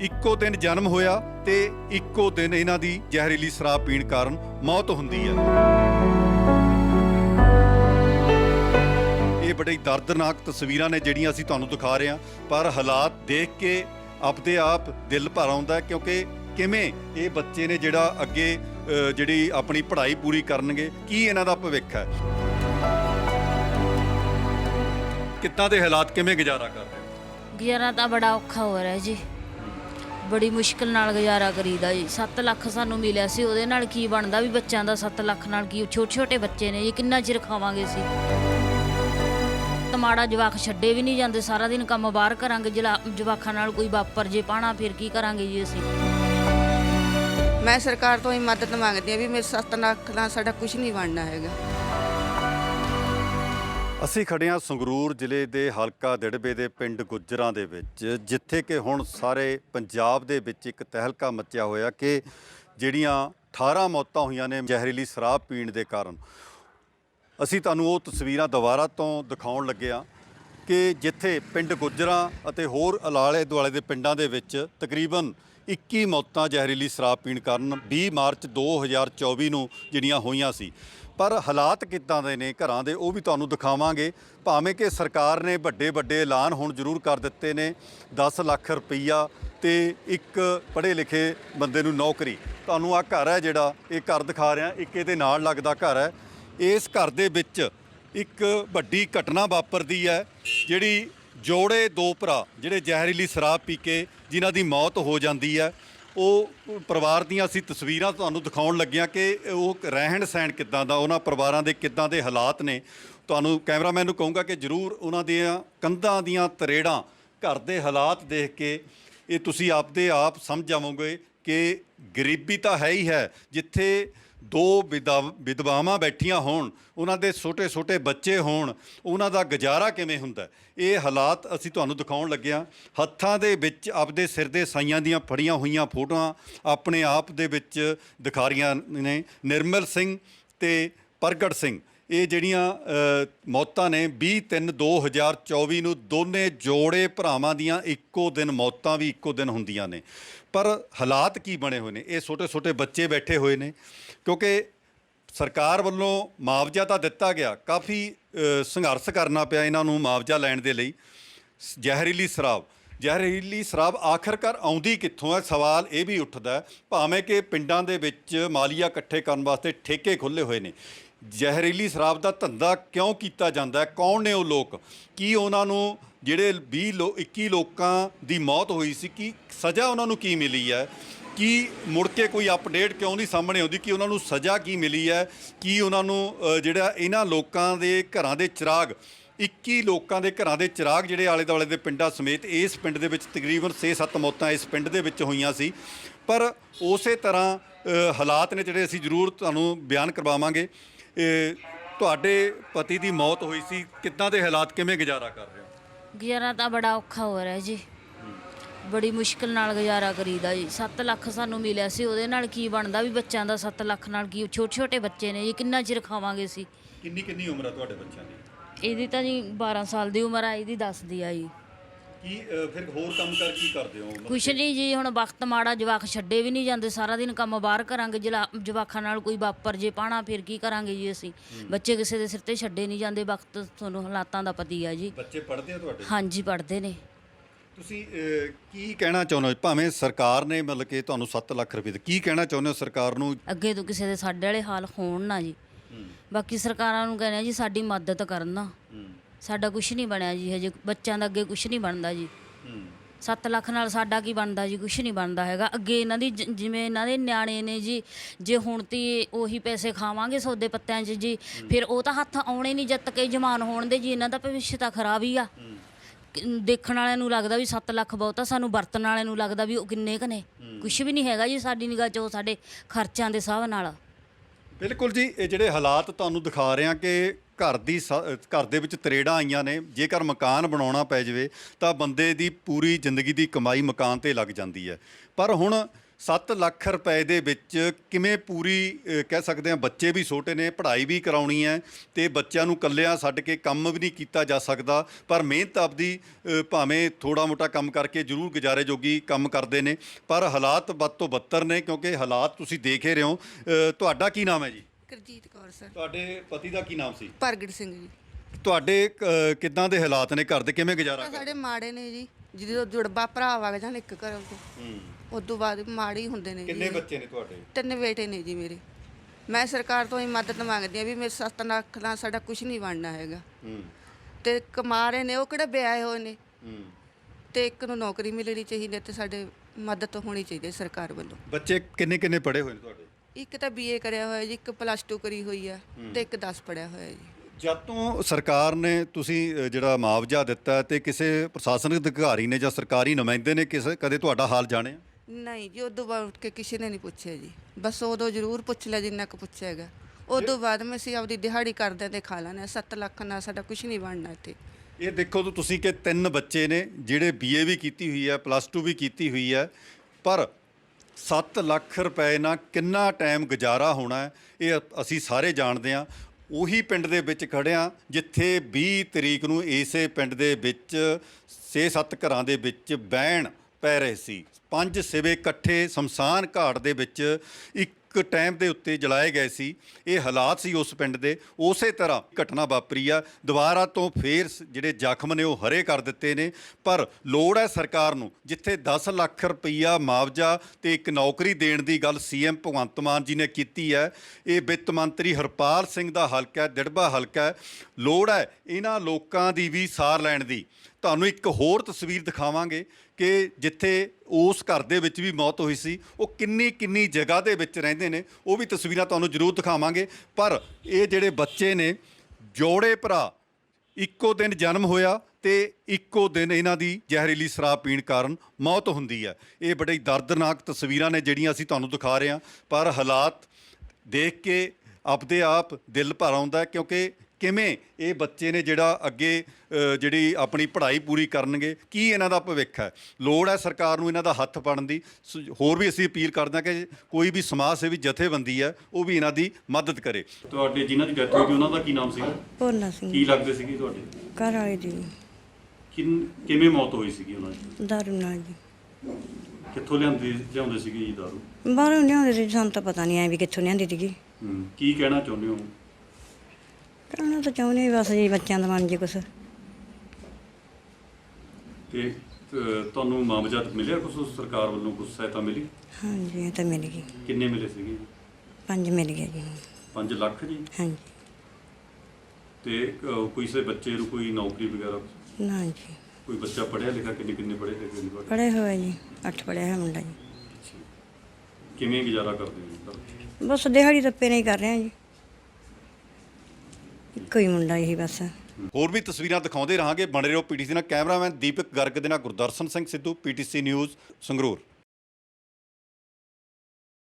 ਇੱਕੋ ਦਿਨ ਜਨਮ ਹੋਇਆ ਤੇ ਇੱਕੋ ਦਿਨ ਇਹਨਾਂ ਦੀ ਜ਼ਹਿਰੀਲੀ ਸ਼ਰਾਬ ਪੀਣ ਕਾਰਨ ਮੌਤ ਹੁੰਦੀ ਹੈ। ਇਹ ਬੜੀ ਦਰਦਨਾਕ ਤਸਵੀਰਾਂ ਨੇ ਜਿਹੜੀਆਂ ਅਸੀਂ ਤੁਹਾਨੂੰ ਦਿਖਾ ਰਹੇ ਹਾਂ, ਪਰ ਹਾਲਾਤ ਦੇਖ ਕੇ ਆਪਦੇ ਆਪ ਦਿਲ ਭਰ ਆਉਂਦਾ ਕਿਉਂਕਿ ਕਿਵੇਂ ਇਹ ਬੱਚੇ ਨੇ ਜਿਹੜਾ ਅੱਗੇ ਜਿਹੜੀ ਆਪਣੀ ਪੜ੍ਹਾਈ ਪੂਰੀ ਕਰਨਗੇ, ਕੀ ਇਹਨਾਂ ਦਾ ਭਵਿੱਖ ਹੈ? ਕਿੱਦਾਂ ਦੇ ਹਾਲਾਤ ਕਿਵੇਂ ਗੁਜ਼ਾਰਾ ਕਰ ਰਹੇ ਹੋ? ਗੁਜ਼ਾਰਾ ਤਾਂ ਬੜਾ ਔਖਾ ਹੋ ਰਿਹਾ ਜੀ। ਬੜੀ ਮੁਸ਼ਕਲ ਨਾਲ ਗੁਜ਼ਾਰਾ ਕਰੀਦਾ ਜੀ। 7 ਲੱਖ ਸਾਨੂੰ ਮਿਲਿਆ ਸੀ, ਉਹਦੇ ਨਾਲ ਕੀ ਬਣਦਾ ਵੀ ਬੱਚਿਆਂ ਦਾ 7 ਲੱਖ ਨਾਲ ਕੀ? ਛੋਟੇ ਛੋਟੇ ਬੱਚੇ ਨੇ ਜੀ, ਕਿੰਨਾ ਚਿਰ ਖਾਵਾਂਗੇ ਸੀ ਮਾੜਾ ਜਵਾਕ ਛੱਡੇ ਵੀ ਨਹੀਂ ਜਾਂਦੇ, ਸਾਰਾ ਦਿਨ ਕੰਮ ਬਾਹਰ ਕਰਾਂਗੇ, ਜਲਾ- ਜਵਾਕਾਂ ਨਾਲ ਕੋਈ ਵਾਪਰ ਜੇ ਪਾਣਾ, ਫਿਰ ਕੀ ਕਰਾਂਗੇ ਜੀ ਅਸੀਂ? ਮੈਂ ਸਰਕਾਰ ਤੋਂ ਹੀ ਮਦਦ ਮੰਗਦੀ ਹਾਂ ਵੀ ਮੇਰੇ ਸੱਤ ਲੱਖ ਨਾਲ ਸਾਡਾ ਕੁਝ ਨਹੀਂ ਬਣਨਾ ਹੈਗਾ। ਅਸੀਂ ਖੜੇ ਹਾਂ ਸੰਗਰੂਰ ਜ਼ਿਲ੍ਹੇ ਦੇ ਹਲਕਾ ਦਿੜਬੇ ਦੇ ਪਿੰਡ ਗੁੱਜਰਾਂ ਦੇ ਵਿੱਚ, ਜਿੱਥੇ ਕਿ ਹੁਣ ਸਾਰੇ ਪੰਜਾਬ ਦੇ ਵਿੱਚ ਇੱਕ ਤਹਿਲਕਾ ਮਚਿਆ ਹੋਇਆ ਕਿ ਜਿਹੜੀਆਂ 18 ਮੌਤਾਂ ਹੋਈਆਂ ਨੇ ਜ਼ਹਿਰੀਲੀ ਸ਼ਰਾਬ ਪੀਣ ਦੇ ਕਾਰਨ। ਅਸੀਂ ਤੁਹਾਨੂੰ ਉਹ ਤਸਵੀਰਾਂ ਦੁਬਾਰਾ ਤੋਂ ਦਿਖਾਉਣ ਲੱਗੇ ਹਾਂ ਕਿ ਜਿੱਥੇ ਪਿੰਡ ਗੁੱਜਰਾਂ ਅਤੇ ਹੋਰ ਅਲਾਲੇ ਦੁਆਲੇ ਦੇ ਪਿੰਡਾਂ ਦੇ ਵਿੱਚ ਤਕਰੀਬਨ 21 ਮੌਤਾਂ ਜ਼ਹਿਰੀਲੀ ਸ਼ਰਾਬ ਪੀਣ ਕਾਰਨ 20 ਮਾਰਚ 2024 ਨੂੰ ਜਿਹੜੀਆਂ ਹੋਈਆਂ ਸੀ। ਪਰ ਹਾਲਾਤ ਕਿੱਦਾਂ ਦੇ ਨੇ ਘਰਾਂ ਦੇ ਉਹ ਵੀ ਤੁਹਾਨੂੰ ਦਿਖਾਵਾਂਗੇ। ਭਾਵੇਂ ਕਿ ਸਰਕਾਰ ਨੇ ਵੱਡੇ ਵੱਡੇ ਐਲਾਨ ਹੁਣ ਜ਼ਰੂਰ ਕਰ ਦਿੱਤੇ ਨੇ 10 ਲੱਖ ਰੁਪਈਆ ਤੇ ਇੱਕ ਪੜ੍ਹੇ ਲਿਖੇ ਬੰਦੇ ਨੂੰ ਨੌਕਰੀ। ਤੁਹਾਨੂੰ ਆ ਘਰ ਹੈ ਜਿਹੜਾ, ਇਹ ਘਰ ਦਿਖਾ ਰਿਹਾ, ਇੱਕ ਇਹਦੇ ਨਾਲ ਲੱਗਦਾ ਘਰ ਹੈ। ਇਸ ਘਰ ਦੇ ਵਿੱਚ ਇੱਕ ਵੱਡੀ ਘਟਨਾ ਵਾਪਰਦੀ ਹੈ, ਜਿਹੜੀ ਜੋੜੇ ਦੋ ਭਰਾ, ਜਿਹੜੇ ਜ਼ਹਿਰੀਲੀ ਸ਼ਰਾਬ ਪੀ ਕੇ ਜਿਨ੍ਹਾਂ ਦੀ ਮੌਤ ਹੋ ਜਾਂਦੀ ਹੈ। ਉਹ ਪਰਿਵਾਰ ਦੀਆਂ ਅਸੀਂ ਤਸਵੀਰਾਂ ਤੁਹਾਨੂੰ ਦਿਖਾਉਣ ਲੱਗਿਆ ਕਿ ਉਹ ਰਹਿਣ ਸਹਿਣ ਕਿੱਦਾਂ ਦਾ, ਉਹਨਾਂ ਪਰਿਵਾਰਾਂ ਦੇ ਕਿੱਦਾਂ ਦੇ ਹਾਲਾਤ ਨੇ। ਤੁਹਾਨੂੰ ਕੈਮਰਾਮੈਨ ਨੂੰ ਕਹੂੰਗਾ ਕਿ ਜਰੂਰ ਉਹਨਾਂ ਦੀਆਂ ਕੰਧਾਂ ਦੀਆਂ ਤਰੇੜਾਂ ਘਰ ਦੇ ਹਾਲਾਤ ਦੇਖ ਕੇ ਇਹ ਤੁਸੀਂ ਆਪਦੇ ਆਪ ਸਮਝ ਜਾਵੋਗੇ ਕਿ ਗਰੀਬੀ ਤਾਂ ਹੈ ਹੀ ਹੈ, ਜਿੱਥੇ ਦੋ ਵਿਧਾ- ਵਿਧਵਾਵਾਂ ਬੈਠੀਆਂ ਹੋਣ, ਉਹਨਾਂ ਦੇ ਛੋਟੇ ਛੋਟੇ ਬੱਚੇ ਹੋਣ, ਉਹਨਾਂ ਦਾ ਗੁਜ਼ਾਰਾ ਕਿਵੇਂ ਹੁੰਦਾ? ਇਹ ਹਾਲਾਤ ਅਸੀਂ ਤੁਹਾਨੂੰ ਦਿਖਾਉਣ ਲੱਗਿਆ ਹੱਥਾਂ ਦੇ ਵਿੱਚ ਆਪਦੇ ਸਿਰ ਦੇ ਸਾਈਆਂ ਦੀਆਂ ਫੜੀਆਂ ਹੋਈਆਂ ਫੋਟੋਆਂ ਆਪਣੇ ਆਪ ਦੇ ਵਿੱਚ ਦਿਖਾ ਰਹੀਆਂ ਨੇ। ਨਿਰਮਲ ਸਿੰਘ ਤੇ ਪ੍ਰਗਟ ਸਿੰਘ। ਇਹ ਜਿਹੜੀਆਂ ਮੌਤਾਂ ਨੇ 20 3 2024 ਨੂੰ ਦੋਨੇ ਜੋੜੇ ਭਰਾਵਾਂ ਦੀਆਂ ਇੱਕੋ ਦਿਨ ਮੌਤਾਂ ਵੀ ਇੱਕੋ ਦਿਨ ਹੁੰਦੀਆਂ ਨੇ। ਪਰ ਹਾਲਾਤ ਕੀ ਬਣੇ ਹੋਏ ਨੇ? ਇਹ ਛੋਟੇ ਛੋਟੇ ਬੱਚੇ ਬੈਠੇ ਹੋਏ ਨੇ। ਕਿਉਂਕਿ ਸਰਕਾਰ ਵੱਲੋਂ ਮੁਆਵਜ਼ਾ ਤਾਂ ਦਿੱਤਾ ਗਿਆ, ਕਾਫੀ ਸੰਘਰਸ਼ ਕਰਨਾ ਪਿਆ ਇਹਨਾਂ ਨੂੰ ਮੁਆਵਜ਼ਾ ਲੈਣ ਦੇ ਲਈ। ਜ਼ਹਿਰੀਲੀ ਸ਼ਰਾਬ ਜ਼ਹਿਰੀਲੀ ਸ਼ਰਾਬ ਆਖਰਕਾਰ ਆਉਂਦੀ ਕਿੱਥੋਂ ਹੈ? ਸਵਾਲ ਇਹ ਵੀ ਉੱਠਦਾ ਭਾਵੇਂ ਕਿ ਪਿੰਡਾਂ ਦੇ ਵਿੱਚ ਮਾਲੀਆ ਇਕੱਠੇ ਕਰਨ ਵਾਸਤੇ ਠੇਕੇ ਖੁੱਲੇ ਹੋਏ ਨੇ, ਜ਼ਹਿਰੀਲੀ ਸ਼ਰਾਬ ਦਾ ਧੰਦਾ ਕਿਉਂ ਕੀਤਾ ਜਾਂਦਾ ਹੈ? ਕੌਣ ਨੇ ਉਹ ਲੋਕ? ਕੀ ਉਹਨਾਂ ਨੂੰ ਜਿਹੜੇ 20 ਲੋ 21 ਲੋਕਾਂ ਦੀ ਮੌਤ ਹੋਈ ਸੀ, ਕੀ ਸਜ਼ਾ ਉਹਨਾਂ ਨੂੰ ਕੀ ਮਿਲੀ ਹੈ? ਕੀ ਮੁੜ ਕੇ ਕੋਈ ਅਪਡੇਟ ਕਿਉਂ ਨਹੀਂ ਸਾਹਮਣੇ ਆਉਂਦੀ? ਕਿ ਉਹਨਾਂ ਨੂੰ ਸਜ਼ਾ ਕੀ ਮਿਲੀ ਹੈ? ਕੀ ਉਹਨਾਂ ਨੂੰ ਜਿਹੜਾ ਇਹਨਾਂ ਲੋਕਾਂ ਦੇ ਘਰਾਂ ਦੇ ਚਿਰਾਗ 21 ਲੋਕਾਂ ਦੇ ਘਰਾਂ ਦੇ ਚਿਰਾਗ ਜਿਹੜੇ ਆਲੇ ਦੁਆਲੇ ਦੇ ਪਿੰਡਾਂ ਸਮੇਤ ਇਸ ਪਿੰਡ ਦੇ ਵਿੱਚ ਤਕਰੀਬਨ 6-7 ਮੌਤਾਂ ਇਸ ਪਿੰਡ ਦੇ ਵਿੱਚ ਹੋਈਆਂ ਸੀ। ਪਰ ਉਸੇ ਤਰ੍ਹਾਂ ਹਾਲਾਤ ਨੇ ਜਿਹੜੇ ਅਸੀਂ ਜ਼ਰੂਰ ਤੁਹਾਨੂੰ ਬਿਆਨ ਕਰਵਾਵਾਂਗੇ। ਤੁਹਾਡੇ ਪਤੀ ਦੀ ਮੌਤ ਹੋਈ ਸੀ। ਕਿੱਦਾਂ ਦੇ ਹਾਲਾਤ ਕਿਵੇਂ ਗੁਜ਼ਾਰਾ ਕਰ ਰਹੇ ਹੋ? ਗੁਜ਼ਾਰਾ ਤਾਂ ਬੜਾ ਔਖਾ ਹੋ ਰਿਹਾ ਜੀ। ਬੜੀ ਮੁਸ਼ਕਲ ਨਾਲ ਗੁਜ਼ਾਰਾ ਕਰੀਦਾ ਜੀ। 7 ਲੱਖ ਸਾਨੂੰ ਮਿਲਿਆ ਸੀ ਉਹਦੇ ਨਾਲ ਕੀ ਬਣਦਾ ਵੀ ਬੱਚਿਆਂ ਦਾ 7 ਲੱਖ ਨਾਲ ਕੀ? ਛੋਟੇ ਛੋਟੇ ਬੱਚੇ ਨੇ ਜੀ ਕਿੰਨਾ ਚਿਰ ਖਾਵਾਂਗੇ ਸੀ ਕਿੰਨੀ ਕਿੰਨੀ ਉਮਰ ਹੈ ਤੁਹਾਡੇ ਬੱਚਿਆਂ ਦੀ? ਇਹਦੀ ਤਾਂ ਜੀ 12 ਸਾਲ ਦੀ ਉਮਰ ਆ ਇਹਦੀ 10 ਦੀ ਆ ਜੀ। ਕੀ ਅ, ਫਿਰ ਹੋਰ ਕੰਮ ਕਰ ਕੀ ਕਰਦੇ ਹੋ? ਕੁਛ ਨਹੀਂ ਜੀ ਹੁਣ ਵਕਤ ਮਾੜਾ ਜਵਾਕ ਛੱਡੇ ਵੀ ਨਹੀਂ ਜਾਂਦੇ ਸਾਰਾ ਦਿਨ ਕੰਮ ਬਾਹਰ ਕਰਾਂਗੇ ਜਲਾ- ਜਵਾਕਾਂ ਨਾਲ ਕੋਈ ਵਾਪਰ ਜੇ ਪਾਣਾ ਫਿਰ ਕੀ ਕਰਾਂਗੇ ਜੀ ਅਸੀਂ? ਬੱਚੇ ਕਿਸੇ ਦੇ ਸਿਰ ਤੇ ਛੱਡੇ ਨਹੀਂ ਜਾਂਦੇ ਵਕਤ ਤੁਹਾਨੂੰ ਹਾਲਾਤਾਂ ਦਾ ਪਤੀ ਆ ਜੀ। ਬੱਚੇ ਪੜ੍ਹਦੇ ਆ ਤੁਹਾਡੇ? ਹਾਂਜੀ ਪੜਦੇ ਨੇ। ਤੁਸੀਂ ਅਹ, ਕੀ ਕਹਿਣਾ ਚਾਹੁੰਦੇ ਹੋ? ਭਾਵੇਂ ਸਰਕਾਰ ਨੇ ਮਤਲਬ ਕਿ ਤੁਹਾਨੂੰ 7 ਲੱਖ ਰੁਪਏ ਦੇ ਕੀ ਕਹਿਣਾ ਚਾਹੁੰਦੇ ਹੋ ਸਰਕਾਰ ਨੂੰ? ਅੱਗੇ ਤੋਂ ਕਿਸੇ ਦੇ ਸਾਡੇ ਵਾਲੇ ਹਾਲ ਹੋਣ ਨਾ ਜੀ। ਬਾਕੀ ਸਰਕਾਰਾਂ ਨੂੰ ਕਹਿੰਦੇ ਆ ਜੀ ਸਾਡੀ ਮਦਦ ਕਰਨਾ ਸਾਡਾ ਕੁਝ ਨਹੀਂ ਬਣਿਆ ਜੀ ਹਜੇ ਬੱਚਿਆਂ ਦਾ ਅੱਗੇ ਕੁਝ ਨਹੀਂ ਬਣਦਾ ਜੀ। 7 ਲੱਖ ਨਾਲ ਸਾਡਾ ਕੀ ਬਣਦਾ ਜੀ ਕੁਝ ਨਹੀਂ ਬਣਦਾ ਹੈਗਾ। ਅੱਗੇ ਇਹਨਾਂ ਦੀ ਜ- ਜਿਵੇਂ ਇਹਨਾਂ ਦੇ ਨਿਆਣੇ ਨੇ ਜੀ ਜੇ ਹੁਣ ਤੀ ਉਹੀ ਪੈਸੇ ਖਾਵਾਂਗੇ ਸੌਦੇ ਪੱਤਿਆਂ 'ਚ ਜੀ ਫਿਰ ਉਹ ਤਾਂ ਹੱਥ ਆਉਣੇ ਨਹੀਂ ਜਦ ਤੱਕ ਇਹ ਜਮਾਨ ਹੋਣ ਦੇ ਜੀ ਇਹਨਾਂ ਦਾ ਭਵਿੱਖ ਤਾਂ ਖਰਾਬ ਹੀ ਆ। ਦੇਖਣ ਵਾਲਿਆਂ ਨੂੰ ਲੱਗਦਾ ਵੀ 7 ਲੱਖ ਬਹੁਤਾ ਸਾਨੂੰ ਵਰਤਣ ਵਾਲਿਆਂ ਨੂੰ ਲੱਗਦਾ ਵੀ ਉਹ ਕਿੰਨੇ ਕ ਨੇ। ਕੁਝ ਵੀ ਨਹੀਂ ਹੈਗਾ ਜੀ ਸਾਡੀ ਨਿਗਾਹ 'ਚ ਉਹ ਸਾਡੇ ਖਰਚਿਆਂ ਦੇ ਹਿਸਾਬ ਨਾਲ। ਬਿਲਕੁਲ ਜੀ ਇਹ ਜਿਹੜੇ ਹਾਲਾਤ ਤੁਹਾਨੂੰ ਦਿਖਾ ਰਹੇ ਹਾਂ ਕਿ ਘਰ ਦੀ ਘਰ ਦੇ ਵਿੱਚ ਤਰੇੜਾਂ ਆਈਆਂ ਨੇ ਜੇਕਰ ਮਕਾਨ ਬਣਾਉਣਾ ਪੈ ਜਾਵੇ ਤਾਂ ਬੰਦੇ ਦੀ ਪੂਰੀ ਜ਼ਿੰਦਗੀ ਦੀ ਕਮਾਈ ਮਕਾਨ ਤੇ ਲੱਗ ਜਾਂਦੀ ਹੈ। ਪਰ ਹੁਣ 7 ਲੱਖ ਰੁਪਏ ਦੇ ਵਿੱਚ ਕਿਵੇਂ ਪੂਰੀ ਅ, ਕਹਿ ਸਕਦੇ ਹਾਂ ਬੱਚੇ ਵੀ ਛੋਟੇ ਨੇ ਪੜ੍ਹਾਈ ਵੀ ਕਰਾਉਣੀ ਹੈ ਤੇ ਬੱਚਿਆਂ ਨੂੰ ਕੱਲਿਆਂ ਛੱਡ ਕੇ ਕੰਮ ਵੀ ਨਹੀਂ ਕੀਤਾ ਜਾ ਸਕਦਾ। ਪਰ ਮਿਹਨਤ ਆਪਦੀ ਅ, ਭਾਵੇਂ ਥੋੜਾ ਮੋਟਾ ਕੰਮ ਕਰਕੇ ਜ਼ਰੂਰ ਗੁਜ਼ਾਰੇ ਜੋਗੀ ਕੰਮ ਕਰਦੇ ਨੇ ਪਰ ਹਾਲਾਤ ਵੱਧ ਤੋਂ ਬੱਤਰ ਨੇ ਕਿਉਂਕਿ ਹਾਲਾਤ ਤੁਸੀਂ ਦੇਖ ਹੀ ਰਹੇ ਹੋ। ਅ, ਤੁਹਾਡਾ ਕੀ ਨਾਮ ਹੈ ਜੀ? ਕਰਜੀਤ ਕੌਰ ਸਰ। ਤੁਹਾਡੇ ਪਤੀ ਦਾ ਕੀ ਨਾਮ ਸੀ? ਪ੍ਰਗਟ ਸਿੰਘ ਜੀ। ਤੁਹਾਡੇ ਕਿੱਦਾਂ ਦੇ ਹਾਲਾਤ ਨੇ? ਘਰ ਦੇ ਕਿਵੇਂ ਗੁਜ਼ਾਰਾ ਕਰਦੇ? ਸਾਡੇ ਮਾੜੇ ਨੇ ਜੀ। ਜਦੋਂ ਜੁੜਵਾ ਭਰਾ ਵਗ ਜਾਣ ਇੱਕ ਘਰੋਂ ਤੋਂ ਹੂੰ। ਉਸ ਤੋਂ ਬਾਅਦ ਮਾੜੇ ਹੁੰਦੇ ਨੇ ਜੀ। ਕਿੰਨੇ ਬੱਚੇ ਨੇ ਤੁਹਾਡੇ? ਤਿੰਨ ਬੇਟੇ ਨੇ ਜੀ ਮੇਰੇ। ਮੈਂ ਸਰਕਾਰ ਤੋਂ ਹੀ ਮਦਦ ਮੰਗਦੀ ਆ ਵੀ ਮੇਰੇ ਸੱਤ ਲੱਖ ਨਾਲ ਸਾਡਾ ਕੁਝ ਨਹੀਂ ਬਣਨਾ ਹੈਗਾ। ਹੂੰ। ਤੇ ਕਮਾ ਰਹੇ ਨੇ ਉਹ ਕਿਹੜੇ ਵਿਆਹੇ ਹੋਏ ਨੇ। ਹੂੰ। ਤੇ ਇੱਕ ਨੂੰ ਨੌਕਰੀ ਮਿਲਣੀ ਚਾਹੀਦੀ ਹੈ ਤੇ ਸਾਡੇ ਮਦਦ ਹੋਣੀ ਚਾਹੀਦੀ ਹੈ ਸਰਕਾਰ ਵੱਲੋਂ। ਬੱਚੇ ਕਿੰਨੇ ਕਿੰਨੇ ਪੜ੍ਹੇ ਹੋਏ ਨੇ ਤੁਹਾਡੇ? ਇੱਕ ਤਾਂ ਬੀਏ ਕਰਿਆ ਹੋਇਆ ਜੀ ਇੱਕ ਪਲੱਸ 2 ਕਰੀ ਹੋਈ ਆ ਤੇ ਇੱਕ 10 ਪੜਿਆ ਹੋਇਆ ਜੀ। ਜਦ ਤੋਂ ਸਰਕਾਰ ਨੇ ਤੁਸੀਂ ਜਿਹੜਾ ਮੁਆਵਜ਼ਾ ਦਿੱਤਾ ਤੇ ਕਿਸੇ ਪ੍ਰਸ਼ਾਸਨਿਕ ਅਧਿਕਾਰੀ ਨੇ ਜਾਂ ਸਰਕਾਰੀ ਨੁਮਾਇੰਦੇ ਨੇ ਕਿਸੇ ਕਦੇ ਤੁਹਾਡਾ ਹਾਲ ਜਾਣਿਆ? ਨਹੀਂ ਜੀ ਉਦੋਂ ਬਾਅਦ ਉੱਠ ਕੇ ਕਿਸੇ ਨੇ ਨਹੀਂ ਪੁੱਛਿਆ ਜੀ। ਬਸ ਉਦੋਂ ਜ਼ਰੂਰ ਪੁੱਛ ਲਿਆ ਜਿੰਨਾ ਕੁ ਪੁੱਛਿਆ ਹੈਗਾ। ਉਦੋਂ ਬਾਅਦ ਮੈਂ ਅਸੀਂ ਆਪਦੀ ਦਿਹਾੜੀ ਕਰਦੇ ਤੇ ਖਾ ਲੈਣੇ 7 ਲੱਖ ਨਾਲ ਸਾਡਾ ਕੁਝ ਨਹੀਂ ਬਣਨਾ ਇੱਥੇ। ਇਹ ਦੇਖੋ ਤਾਂ ਤੁਸੀਂ ਕਿ ਤਿੰਨ ਬੱਚੇ ਨੇ ਜਿਹੜੇ ਬੀਏ ਵੀ ਕੀਤੀ ਹੋਈ ਹੈ ਪਲੱਸ 2 ਵੀ ਕੀਤੀ ਹੋਈ ਹੈ। ਪਰ 7 ਲੱਖ ਰੁਪਏ ਨਾਲ ਕਿੰਨਾ ਟਾਈਮ ਗੁਜ਼ਾਰਾ ਹੋਣਾ ਹੈ ਇਹ ਅਸੀਂ ਸਾਰੇ ਜਾਣਦੇ ਹਾਂ। ਉਹੀ ਪਿੰਡ ਦੇ ਵਿੱਚ ਖੜਿਆ ਜਿੱਥੇ 20 ਤਰੀਕ ਨੂੰ ਇਸੇ ਪਿੰਡ ਦੇ ਵਿੱਚ 6-7 ਘਰਾਂ ਦੇ ਵਿੱਚ ਬਹਿਣ ਪੈ ਰਹੇ ਸੀ। ਪੰਜ ਸਿਵੇ ਇਕੱਠੇ ਸ਼ਮਸ਼ਾਨ ਘਾਟ ਦੇ ਵਿੱਚ ਇੱਕ ਟਾਈਮ ਦੇ ਉੱਤੇ ਜਲਾਏ ਗਏ ਸੀ। ਇਹ ਹਾਲਾਤ ਸੀ ਉਸ ਪਿੰਡ ਦੇ। ਉਸੇ ਤਰ੍ਹਾਂ ਘਟਨਾ ਵਾਪਰੀ ਆ। ਦੁਬਾਰਾ ਤੋਂ ਫੇਰ ਜਿਹੜੇ ਜ਼ਖਮ ਨੇ ਉਹ ਹਰੇ ਕਰ ਦਿੱਤੇ ਨੇ। ਪਰ ਲੋੜ ਹੈ ਸਰਕਾਰ ਨੂੰ, ਜਿੱਥੇ 10 ਲੱਖ ਰੁਪਈਆ ਮੁਆਵਜ਼ਾ ਤੇ ਇੱਕ ਨੌਕਰੀ ਦੇਣ ਦੀ ਗੱਲ ਸੀਐਮ ਭਗਵੰਤ ਮਾਨ ਜੀ ਨੇ ਕੀਤੀ ਹੈ। ਇਹ ਵਿੱਤ ਮੰਤਰੀ ਹਰਪਾਲ ਸਿੰਘ ਦਾ ਹਲਕਾ ਹੈ ਹਲਕਾ ਹੈ। ਲੋੜ ਹੈ ਇਹਨਾਂ ਲੋਕਾਂ ਦੀ ਵੀ ਸਾਰ ਲੈਣ ਦੀ। ਤੁਹਾਨੂੰ ਇੱਕ ਹੋਰ ਤਸਵੀਰ ਦਿਖਾਵਾਂਗੇ ਕਿ ਜਿੱਥੇ ਉਸ ਘਰ ਦੇ ਵਿੱਚ ਵੀ ਮੌਤ ਹੋਈ ਸੀ, ਉਹ ਕਿੰਨੀ ਕਿੰਨੀ ਜਗ੍ਹਾ ਦੇ ਵਿੱਚ ਰਹਿੰਦੇ ਨੇ, ਉਹ ਵੀ ਤਸਵੀਰਾਂ ਤੁਹਾਨੂੰ ਜ਼ਰੂਰ ਦਿਖਾਵਾਂਗੇ। ਪਰ ਇਹ ਜਿਹੜੇ ਬੱਚੇ ਨੇ, ਜੋੜੇ ਭਰਾ, ਇੱਕੋ ਦਿਨ ਜਨਮ ਹੋਇਆ ਤੇ ਇੱਕੋ ਦਿਨ ਇਹਨਾਂ ਦੀ ਜ਼ਹਿਰੀਲੀ ਸ਼ਰਾਬ ਪੀਣ ਕਾਰਨ ਮੌਤ ਹੁੰਦੀ ਹੈ। ਇਹ ਬੜੀ ਦਰਦਨਾਕ ਤਸਵੀਰਾਂ ਨੇ ਜਿਹੜੀਆਂ ਅਸੀਂ ਤੁਹਾਨੂੰ ਦਿਖਾ ਰਹੇ ਹਾਂ। ਪਰ ਹਾਲਾਤ ਦੇਖ ਕੇ ਆਪਦੇ ਆਪ ਦਿਲ ਭਰ ਆਉਂਦਾ ਕਿਉਂਕਿ ਕਿਵੇਂ ਇਹ ਬੱਚੇ ਨੇ ਜਿਹੜਾ ਅੱਗੇ ਅ, ਜਿਹੜੀ ਆਪਣੀ ਪੜ੍ਹਾਈ ਪੂਰੀ ਕਰਨਗੇ ਕੀ ਇਹਨਾਂ ਦਾ ਭਵਿੱਖ ਹੈ? ਲੋੜ ਹੈ ਸਰਕਾਰ ਨੂੰ ਇਹਨਾਂ ਦਾ ਹੱਥ ਫੜਨ ਦੀ। ਸ- ਹੋਰ ਵੀ ਅਸੀਂ ਅਪੀਲ ਕਰਦੇ ਹਾਂ ਕਿ ਕੋਈ ਵੀ ਸਮਾਜ ਸੇਵੀ ਜਥੇਬੰਦੀ ਹੈ ਉਹ ਵੀ ਇਹਨਾਂ ਦੀ ਮਦਦ ਕਰੇ। ਤੁਹਾਡੇ ਜਿਨ੍ਹਾਂ ਦੀ ਡੈਥ ਹੋਈ ਉਹਨਾਂ ਦਾ ਕੀ ਨਾਮ ਸੀ ਭੋਲਾ ਸਿੰਘ। ਕੀ ਲੱਗਦੇ ਸੀਗੇ ਤੁਹਾਡੇ? ਘਰ ਵਾਲੇ ਦੀ ਕਿਵੇਂ ਮੌਤ ਹੋਈ ਸੀਗੀ ਉਹਨਾਂ ਦੀ? ਦਾਰੂ ਨਾਲ ਜੀ। ਕਿੱਥੋਂ ਲਿਆਂਦੇ ਲਿਆਉਂਦੇ ਸੀਗੇ ਜੀ ਦਾਰੂ? ਬਾਹਰੋਂ ਲਿਆਉਂਦੇ ਸੀ ਸਾਨੂੰ ਤਾਂ ਪਤਾ ਨਹੀਂ ਐ ਵੀ ਕਿੱਥੋਂ ਲਿਆਂਦੀ ਸੀਗੀ। ਕੀ ਕਹਿਣਾ ਚਾਹੁੰਦੇ ਹੋ? ਕਰਾਉਣਾ ਤਾਂ ਚਾਹੁੰਦੇ ਬਸ ਜੀ ਬੱਚਿਆਂ ਦਾ ਮਨ ਜੀ ਕੁਛ? ਤੇ ਤੁਹਾਨੂੰ ਮੁਆਵਜ਼ਾ ਮਿਲਿਆ ਕੁਝ ਸਰਕਾਰ ਵੱਲੋਂ ਕੁਝ ਸਹਾਇਤਾ ਮਿਲੀ? ਹਾਂਜੀ ਇਹ ਤਾਂ ਮਿਲ ਗਈ। ਕਿੰਨੇ ਮਿਲੇ ਸੀਗੇ? ਪੰਜ ਮਿਲ ਗਿਆ ਜੀ। 5 ਲੱਖ ਜੀ? ਹਾਂਜੀ। ਤੇ ਕੋਈ ਸੇ ਬੱਚੇ ਨੂੰ ਕੋਈ ਨੌਕਰੀ ਵਗੈਰਾ? ਨਾ ਜੀ। ਕੋਈ ਬੱਚਾ ਪੜ੍ਹਿਆ ਲਿਖਿਆ ਕਿੰਨੇ ਕਿੰਨੇ ਪੜ੍ਹੇ ਲਿਖੇ ਨੇ ਤੁਹਾਡੇ? ਪੜ੍ਹੇ ਹੋਏ ਜੀ ਅੱਠ ਪੜਿਆ ਹੋਇਆ ਮੁੰਡਾ ਜੀ। ਕਿਵੇਂ ਗੁਜ਼ਾਰਾ ਕਰਦੇ ਹੋ ਘਰ? ਬਸ ਦਿਹਾੜੀ ਤੱਪੇ ਨਹੀਂ ਕਰ ਰਿਹਾ ਜੀ। ਹੀ ਮੁੰਡਾ ਇਹੀ ਬਸ। ਹੋਰ ਵੀ ਤਸਵੀਰਾਂ ਦਿਖਾਉਂਦੇ ਰਹਾਂਗੇ। ਬਣੇ ਰਹੋ ਪੀਟੀਸੀ ਨਾਲ ਕੈਮਰਾਮੈਨ ਦੀਪਕ ਗਰਗ ਦੇ ਨਾਲ ਗੁਰਦਰਸ਼ਨ ਸਿੰਘ ਸਿੱਧੂ, ਪੀਟੀਸੀ ਨਿਊਜ਼ ਸੰਗਰੂਰ।